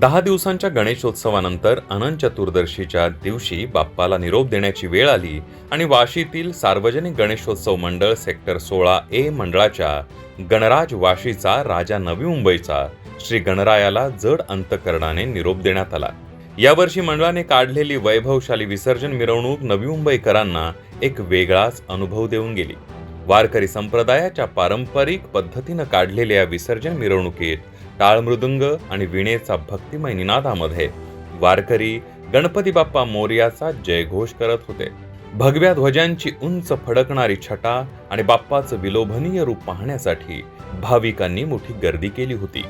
दहा दिवसांच्या गणेशोत्सवानंतर अनंत चतुर्दशीच्या दिवशी बाप्पाला निरोप देण्याची वेळ आली आणि वाशीतील सार्वजनिक गणेशोत्सव मंडळ सेक्टर सोळा ए मंडळाच्या गणराज वाशीचा राजा नवी मुंबईचा श्री गणरायाला जड अंतकरणाने निरोप देण्यात आला. यावर्षी मंडळाने काढलेली वैभवशाली विसर्जन मिरवणूक नवी मुंबईकरांना एक वेगळाच अनुभव देऊन गेली. वारकरी संप्रदायाच्या पारंपरिक पद्धतीनं काढलेल्या विसर्जन मिरवणुकीत टाळ मृदुंग आणि विणेचा भक्तिमय निनादामध्ये वारकरी गणपती बाप्पा मोर्याचा जयघोष करत होते. भगव्या ध्वजांची उंच फडकणारी छटा आणि बाप्पाचं विलोभनीय रूप पाहण्यासाठी भाविकांनी मोठी गर्दी केली होती.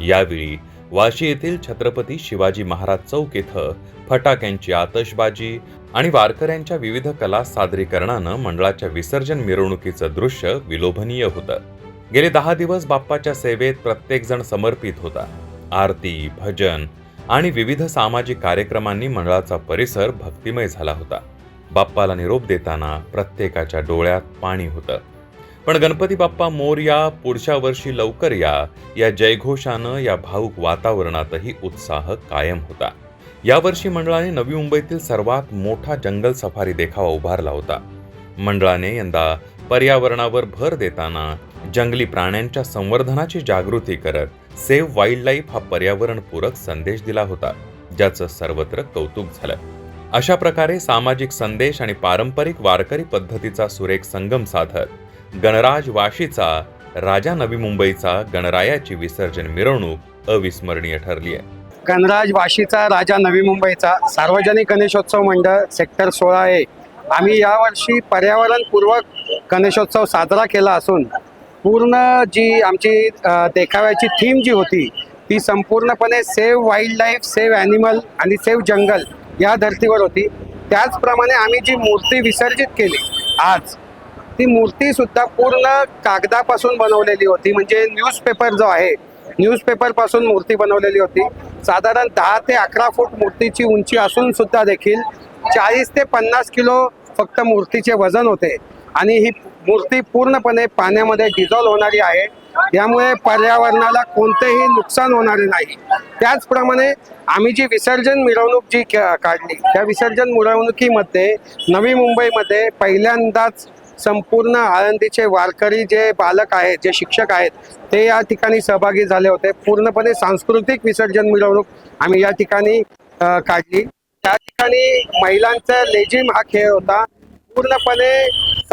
यावेळी वाशी येथील छत्रपती शिवाजी महाराज चौक इथं फटाक्यांची आतषबाजी आणि वारकऱ्यांच्या विविध कला सादरीकरणानं मंडळाच्या विसर्जन मिरवणुकीचं दृश्य विलोभनीय होतं. गेले दहा दिवस बाप्पाच्या सेवेत प्रत्येकजण समर्पित होता. आरती भजन आणि विविध सामाजिक कार्यक्रमांनी मंडळाचा परिसर भक्तिमय झाला होता. बाप्पाला निरोप देताना प्रत्येकाच्या डोळ्यात पाणी होतं. पण गणपती बाप्पा मोरया पुढच्या वर्षी लवकर या या जयघोषानं या भाऊक वातावरणातही उत्साह कायम होता. यावर्षी मंडळाने नवी मुंबईतील सर्वात मोठा जंगल सफारी देखावा उभारला होता. मंडळाने यंदा पर्यावरणावर भर देताना जंगली प्राण्यांच्या संवर्धनाची जागृती करत सेव्ह वाईल्ड लाईफ हा पर्यावरणपूरक संदेश दिला होता ज्याचं सर्वत्र कौतुक झालं. अशा प्रकारे सामाजिक संदेश आणि पारंपरिक वारकरी पद्धतीचा सुरेख संगम साधत गणराज वाशीचा राजा नवी मुंबईचा गणरायाची विसर्जन मिरवणूक अविस्मरणीय ठरली आहे गणराज वाशीचा राजा नवी मुंबईचा सार्वजनिक गणेशोत्सव मंडळ सेक्टर सोळा ए. आम्ही यावर्षी पर्यावरणपूर्वक गणेशोत्सव साजरा केला असून पूर्ण जी आमची देखाव्याची थीम जी होती ती संपूर्णपणे save wild life save animal आणि सेव्ह जंगल या धर्तीवर होती. त्याचप्रमाणे आम्ही जी मूर्ती विसर्जित केली आज ती मूर्तीसुद्धा पूर्ण कागदापासून बनवलेली होती. म्हणजे न्यूजपेपर जो आहे न्यूजपेपरपासून मूर्ती बनवलेली होती. साधारण दहा ते अकरा फूट मूर्तीची उंची असून सुद्धा देखील चाळीस ते पन्नास किलो फक्त मूर्तीचे वजन होते. आणि ही मूर्ती पूर्णपणे पाण्यामध्ये डिझॉल्व होणारी आहे. यामुळे पर्यावरणाला कोणतेही नुकसान होणारे नाही. त्याचप्रमाणे आम्ही जी विसर्जन मिरवणूक जी काढली त्या विसर्जन मिरवणुकीमध्ये नवी मुंबईमध्ये पहिल्यांदाच संपूर्ण आळंदीचे वारकरी जे बालक आहेत जे शिक्षक आहेत ते या ठिकाणी सहभागी झाले होते. पूर्णपणे सांस्कृतिक विसर्जन मिरवणूक आम्ही या ठिकाणी काढली. त्या ठिकाणी महिलांचा लेझिम हा खेळ होता. पूर्णपणे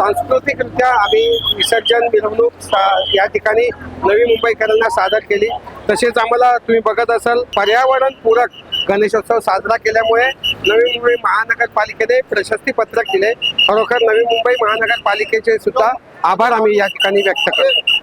सांस्कृतिकरित्या आम्ही विसर्जन मिरवणूक सा- या ठिकाणी नवी मुंबईकरांना सादर केली. तसेच आम्हाला तुम्ही बघत असाल पर्यावरणपूरक गणेशोत्सव साजरा केल्यामुळे नवी मुंबई महानगरपालिकेने प्रशस्ती पत्रक दिले. खरोखर नवी मुंबई महानगरपालिकेचे सुद्धा आभार आम्ही या ठिकाणी व्यक्त करतो.